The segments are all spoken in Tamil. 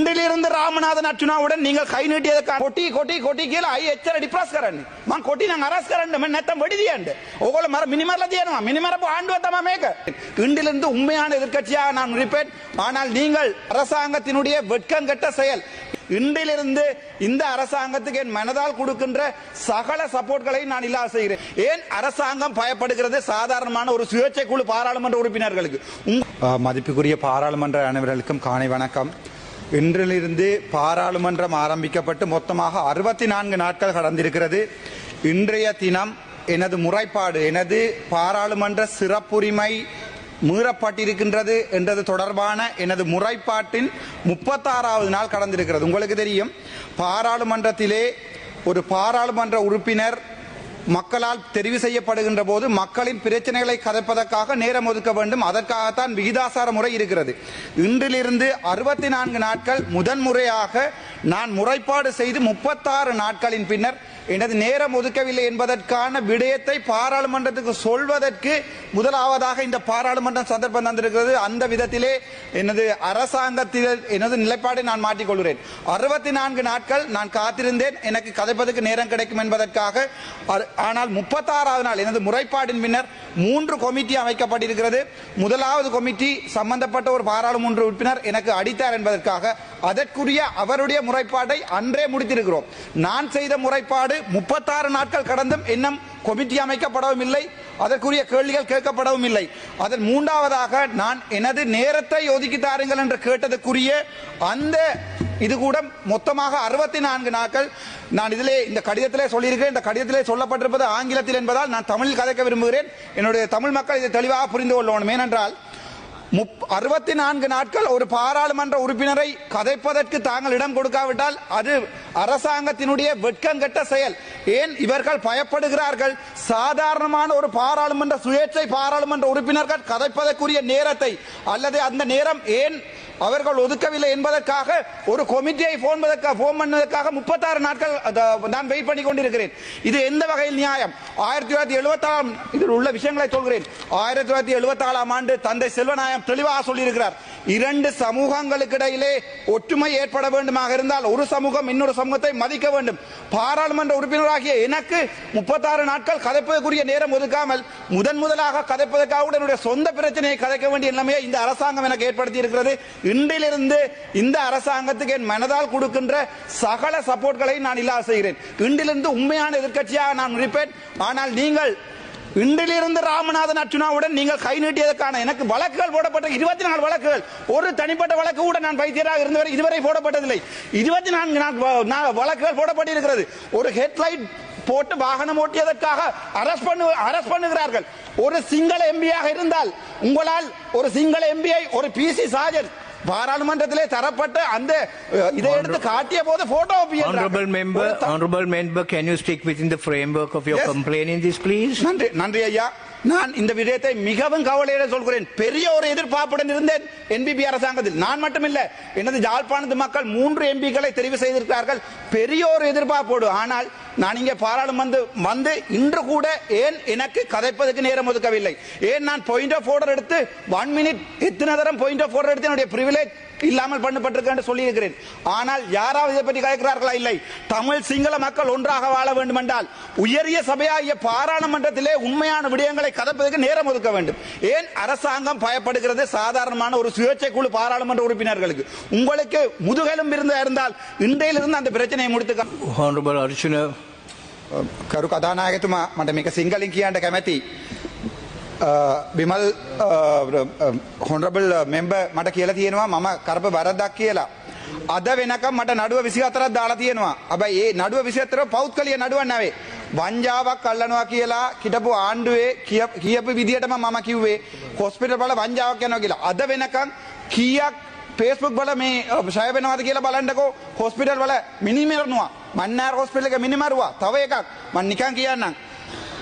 இன்றிலிருந்து ರಾಮನಾಥನ ಚುನಾವಣೆ ನೀವು ಕೈ ನೀಟಿಯದ கொட்டி கொட்டி கொட்டி ಕೇಳ ಐ ಎಚ್ಚರ ಡಿಪ್ರಾಸ್ ಕರಂಡಿ ಮಾ ಕೊಟ್ಟಿ ನಂಗೆ ಅರಸ್ ಕರಂಡಿ ಮನ್ ನೆತ್ತ ಬಡಿದಿಯಂಡು ಒಗಳ ಮರ ಮಿನಿಮರ್ಲ ದೇನುವ ಮಿನಿಮರ ஆண்டு தமா மேக இன்றிலிருந்து உண்மையான எதிர்க்கட்சியாக நான் ரிப்பேன் ஆனால் நீங்கள் அரசாங்கத்தினுடைய வெட்கங்கட்ட செயல். இன்றிலிருந்து இந்த அரசாங்கத்துக்கு என் மனதால் கொடுக்கின்ற சகல சப்போர்ட்களை நான் இல்லாத செய்கிறேன். ஏன் அரசாங்கம் பயப்படுகிறது சாதாரணமான ஒரு சுயேட்சை குழு பாராளுமன்ற உறுப்பினர்களுக்கு? மதிப்புக்குரிய பாராளுமன்ற அனைவர்களுக்கும் காணி வணக்கம். இன்றிலிருந்து பாராளுமன்றம் ஆரம்பிக்கப்பட்டு மொத்தமாக அறுபத்தி நான்கு நாட்கள் கடந்திருக்கிறது. இன்றைய தினம் எனது முறைப்பாடு எனது பாராளுமன்ற சிறப்புரிமை மீறப்பட்டிருக்கின்றது என்றது தொடர்பான எனது முறைப்பாட்டின் முப்பத்தாறாவது நாள் கடந்திருக்கிறது. உங்களுக்கு தெரியும் பாராளுமன்றத்திலே ஒரு பாராளுமன்ற உறுப்பினர் மக்களால் தெரிவு செய்யப்படுகின்ற போது மக்களின் பிரச்சனைகளை கதைப்பதற்காக நேரம் ஒதுக்க வேண்டும். அதற்காகத்தான் விகிதாசார முறை இருக்கிறது. இன்றிலிருந்து அறுபத்தி நான்கு நாட்கள் முதன்முறையாக நான் முறைப்பாடு செய்து முப்பத்தாறு நாட்களின் பின்னர் எனது நேரம் ஒதுக்கவில்லை என்பதற்கான விடயத்தை பாராளுமன்றத்துக்கு சொல்வதற்கு முதலாவதாக இந்த பாராளுமன்றம் சந்தர்ப்பம் தந்திருக்கிறது. அந்த விதத்திலே எனது அரசாங்கத்தில் எனது நிலைப்பாடை நான் மாற்றிக்கொள்கிறேன். அறுபத்தி நான்கு நாட்கள் நான் காத்திருந்தேன். எனக்கு கதைப்பதற்கு நேரம் கிடைக்கும் என்பதற்காக. ஆனால் முப்பத்தாறாவது நாள் எனது முறைப்பாடின் பின்னர் மூன்று கொமிட்டி அமைக்கப்பட்டிருக்கிறது. முதலாவது கொமிட்டி சம்பந்தப்பட்ட ஒரு பாராளுமன்ற உறுப்பினர் எனக்கு அடித்தார் என்பதற்காக. அதற்குரிய அவருடைய முறைப்பாட்டை அன்றே முடித்திருக்கிறோம். நான் செய்த முறைப்பாடு முப்பத்தாறு நாட்கள் கடந்தும் இன்னும் கொமிட்டி அமைக்கப்படவும் இல்லை அதற்குரிய கேள்விகள் கேட்கப்படவும் இல்லை. அதன் மூன்றாவதாக நான் எனது நேரத்தை ஒதுக்கி தாருங்கள் என்று கேட்டதுக்குரிய அந்த இது கூட மொத்தமாக அறுபத்தி நான்கு நாட்கள் நான் இதிலே இந்த கடிதத்திலே சொல்லியிருக்கிறேன். இந்த கடிதத்திலே சொல்லப்பட்டிருப்பது ஆங்கிலத்தில் என்பதால் நான் தமிழில் கதைக்க விரும்புகிறேன். என்னுடைய தமிழ் மக்கள் இதை தெளிவாக புரிந்து கொள்ளணும். ஏனென்றால் அறுபத்தி நான்கு நாட்கள் ஒரு பாராளுமன்ற உறுப்பினரை கதைப்பதற்கு தாங்கள் இடம் கொடுக்காவிட்டால் அது அரசாங்கத்தினுடைய வெட்கங்கெட்ட செயல். ஏன் இவர்கள் பயப்படுகிறார்கள்? சாதாரணமான ஒரு பாராளுமன்ற சுயேட்சை பாராளுமன்ற உறுப்பினர்கள் கதைப்பதற்குரிய நேரத்தை அல்லது அந்த நேரம் ஏன் அவர்கள் ஒதுக்கவில்லை என்பதற்காக ஒரு கமிட்டியை போன் போன் பண்ணதற்காக முப்பத்தாறு நாட்கள் நான் வெயிட் பண்ணி கொண்டிருக்கிறேன். இது எந்த வகையில் நியாயம்? ஆயிரத்தி தொள்ளாயிரத்தி எழுபத்தாறாம் இதில் உள்ள விஷயங்களை சொல்கிறேன். ஆயிரத்தி தொள்ளாயிரத்தி எழுபத்தாறாம் ஆண்டு தந்தை செல்வநாயம் தெளிவாக சொல்லியிருக்கிறார். இரண்டு சமூகங்களுக்கு இடையிலே ஒற்றுமை ஏற்பட வேண்டுமாக இருந்தால் ஒரு சமூகம் இன்னொரு சமூகத்தை மதிக்க வேண்டும். பாராளுமன்ற உறுப்பினராகிய எனக்கு முப்பத்தாறு நாட்கள் கதைப்பதற்குரிய நேரம் ஒதுக்காமல் முதன் முதலாக கதைப்பதற்காக என்னுடைய சொந்த பிரச்சனையை கதைக்க வேண்டிய நிலைமையை இந்த அரசாங்கம் எனக்கு ஏற்படுத்தி இருக்கிறது இன்றிலிருந்து இந்த அரசாங்கத்துக்கு என் மனதால் கொடுக்கின்ற சகல சப்போர்ட்களை நான் இல்லாத செய்கிறேன். இன்றிலிருந்து உண்மையான எதிர்க்கட்சியாக நான் இருப்பேன். ஆனால் நீங்கள் இன்றிலிருந்து ராமநாதன் அர்ஜுனாவுடன் நீங்கள் கை நீட்டியதற்கான எனக்கு வழக்குகள் போடப்பட்ட இருபத்தி நாலு வழக்குகள். ஒரு தனிப்பட்ட வழக்கு கூட நான் வைத்தியராக இருந்தவரை இதுவரை போடப்பட்டதில்லை. இருபத்தி நான்கு நான் வழக்குகள் போடப்பட்டிருக்கிறது. ஒரு ஹெட்லைட் போட்டு வாகனம் ஓட்டியதற்காக அரஸ்ட் பண்ணு அரஸ்ட் பண்ணுகிறார்கள். ஒரு சிங்கள எம்பியாக இருந்தால் உங்களால் ஒரு சிங்கள எம்பியை ஒரு பிசி சாஜன் பாராளுமன்றத்திலே தரப்பட்ட அந்த இதை எடுத்து காட்டிய போது photo Honorable member, honorable member, can you stick within the framework of your Yes. complaint in this, please? நன்றி நன்றி ஐயா நான் இந்த விடயத்தை மிகவும் கவலையிட சொல்கிறேன். பெரிய ஒரு எதிர்பார்ப்புடன் இருந்தேன் என்பிபி அரசாங்கத்தில். நான் மட்டுமில்ல எனது யாழ்ப்பாணத்து மக்கள் மூன்று எம்பிக்களை தெரிவு செய்திருக்கிறார்கள். பெரிய ஒரு எதிர்பார்ப்போடு. ஆனால் நான் இங்கே பாராளுமன்ற வந்து இன்று கூட ஏன் எனக்கு கதைப்பதற்கு நேரம் ஒதுக்கவில்லை? ஏன் நான் பாயிண்ட் ஆஃப் ஆர்டர் எடுத்து ஒன் மினிட் எத்தனை தரம் பாயிண்ட் ஆஃப் ஆர்டர் எடுத்து என்னுடைய பிரிவிலேஜ் இல்லாமல் பண்ணப்பட்டிருக்கேன் என்று சொல்லியிருக்கிறேன். ஆனால் யாராவது இதை பற்றி கேட்கிறார்களா இல்லை. தமிழ் சிங்கள மக்கள் ஒன்றாக வாழ வேண்டும் என்றால் உயரிய சபையாகிய பாராளுமன்றத்திலே உண்மையான விடயங்களை கதப்பதற்கு நேரம் ஒதுக்க வேண்டும் ஏன் அரசாங்கம் பயப்படுகிறது சாதாரணமான ஒரு சுயேட்சை குழு பாராளுமன்ற உறுப்பினர்களுக்கு உங்களுக்கு முதுகெலும் இருந்தா இருந்தால் இன்றையிலிருந்து அந்த பிரச்சனையை முடித்து Honorable Arjuna, කරු කතානායකතුමා මට මේක සිංහලින් කියන්න කැමැති බිමල් හොන්රබල් මෙම්බ මට කියලා තියෙනවා මම කරප වරදක් කියලා අද වෙනකම් මට නඩුව විසි අතරත් දාලා තියෙනවා අබයි ඒ නඩුව විසිත්තර පෞත් කලිය නඩුවන් නැවේ වංජාවක් කල්ලනවා කියලා කිටපු ආණ්ඩුවේ කිය- කියපු විදිහටම මම කිව්වේ හොස්පිටල් බල වංජාවක් යනවා කියලා. අද වෙනකම් කීයක් ෆේස්බුක් වල මේ ෂය වෙනවාද කියලා බලන්නකෝ. හොස්පිටල් වල මිනිමරනවා මන්නාර හොස්පිටල් එක මිනිමරුවා. තව එකක් මම නිකන් කියන්නම්.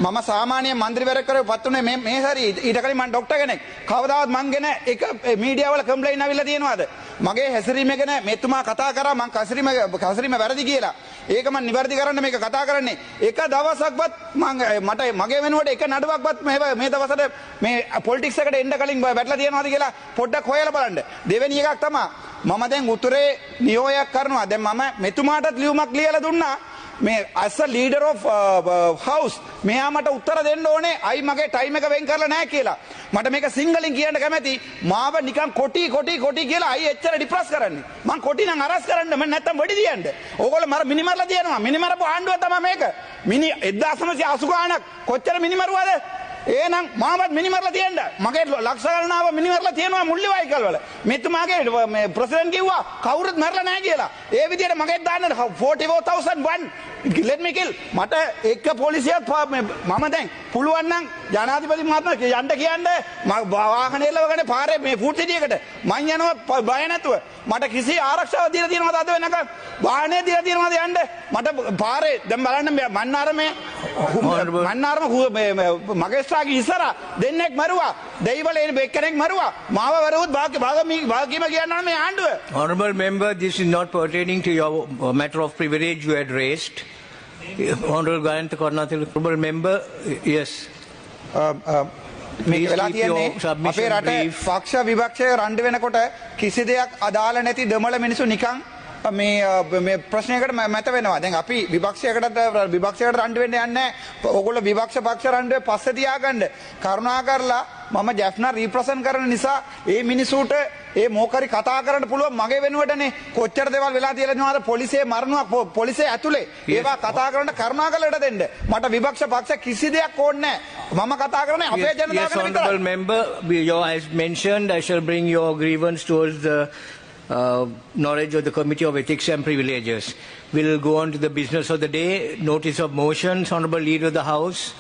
මම සාමාන්‍ය මන්ත්‍රීවරයෙක්වර පත් වුණේ මේ මේ හරි ඊට කලින් මම ඩොක්ටර් කෙනෙක්. කවදාවත් මං ගැන එක මීඩියා වල කම්ප්ලේන්ට් ආවිල්ලා තියෙනවද? මගේ හැසිරීම ගැන මෙතුමා කතා කරා මං කසිරීම කසිරීම වැරදි කියලා. ඒක මං නිවැරදි කරන්න මේක කතා කරන්නේ. එක දවසක්වත් මං මට මගේ වෙනුවට එක නඩුවක්වත් මේ මේ දවසට මේ පොලිටික්ස් එකට එන්න කලින් වැටලා තියෙනවද කියලා පොඩ්ඩක් හොයලා බලන්න. දෙවෙනි එකක් තමයි මම දැන් උතුරේ නියෝගයක් කරනවා. දැන් මම මෙතුමාටත් ලියුමක් ලියලා දුන්නා. මේ අස ලීඩර් of uh, uh, හවස් මෙයා මට උත්තර දෙන්න ඕනේ අයි මගේ ටයිම් එක වෙන් කරලා නැහැ කියලා. මට මේක සිංහලෙන් කියන්න කැමැති. මාව නිකන් කොටි කොටි කොටි කියලා අයි එච්චර ඩිප්‍රස් කරන්නේ. මං කොටි නම් අරස් කරන්න මම නැත්තම් වෙඩි දියන්න. ඕගොල්ලෝ මර මිනිමරලා තියනවා. මිනිමරපු ආණ්ඩුව තමයි මේක. මිනි 1980 ගාණක් කොච්චර මිනිමරුවද? ඒනම් මාමත් මිනිමරලා තියෙන්ට මගේ ලක්ෂ ගණනාව මිනිමරලා තියෙනවා මුල්ලි වයිකල් වල මෙතුමාගේ මේ ප්‍රසිඩන්ට් කිව්වා කවුරුත් මරලා නැහැ කියලා. ඒ විදිහට මගේ දාන්න 44001 let me kill. මට එක පොලිසියක් මම දැන් පුළුවන් නම් ජනාධිපති මහත්මයා යන්න කියන්න. මම වාහනේ එලවගෙන පාරේ මේ ෆුඩ් සිටියකට මං යනවා බය නැතුව. මට කිසි ආරක්ෂාවක් දීලා තියෙනවද අද වෙනකන්? වාහනේ දීලා තියෙනවද යන්න? මට පාරේ දැන් බලන්න මන්නාරමේ මන්නාරම හු- මේ- මේ- මගේස්ත්‍රාගේ ඉස්සර දෙන්නෙක් මරුවා දෙයිවල එක්කෙනෙක් මරුවා මාව වරුවත් භාග්‍ය භාගමී කියන්න මේ ආණ්ඩුව Honorable member, this is not pertaining to your uh, matter of privilege you had raised. Honorable Gayantha Karnathil, honorable member, yes. මේක Please වෙලා keep your තියෙන්නේ අපේ රට. පක්ෂ විපක්ෂය රණ්ඩු වෙනකොට කිසි දෙයක් අදාළ නැති දෙමළ මිනිස්සු නිකන් මේ ප්‍රශ්නයකට මැත වෙනවා. දැන් අපි විපක්ෂයකට විපක්ෂයකට රණ්ඩු වෙන්න යන්නේ. ඕගොල්ලෝ විපක්ෂ පක්ෂ රණ්ඩුවේ පස්සේ තියාගන්න. කරුණා කරලා මම ජැෆ්නා රීප්‍රසන්ට් කරන නිසා ඒ මිනිසුන්ට ඒ මොකරි කතා කරන්න පුළුවන් මගේ වෙනුවටනේ. කොච්චර දේවල් වෙලා තියෙනවද? පොලිසිය මරනවා පො- පොලිසිය ඇතුලේ. ඒවා කතා කරන්න කරුණා කරලා දෙන්න. මට විපක්ෂ පක්ෂ කිසි දෙයක් ඕනේ නැහැ. මම කතා කරන්නේ අපේ Yes, ජනතාව yes, ගැන honorable විතරයි member, we- your, as mentioned, I shall bring your grievance towards the uh, knowledge of the Committee of Ethics and Privileges. We'll go on to the business of the day. Notice of motions, honorable leader of the House.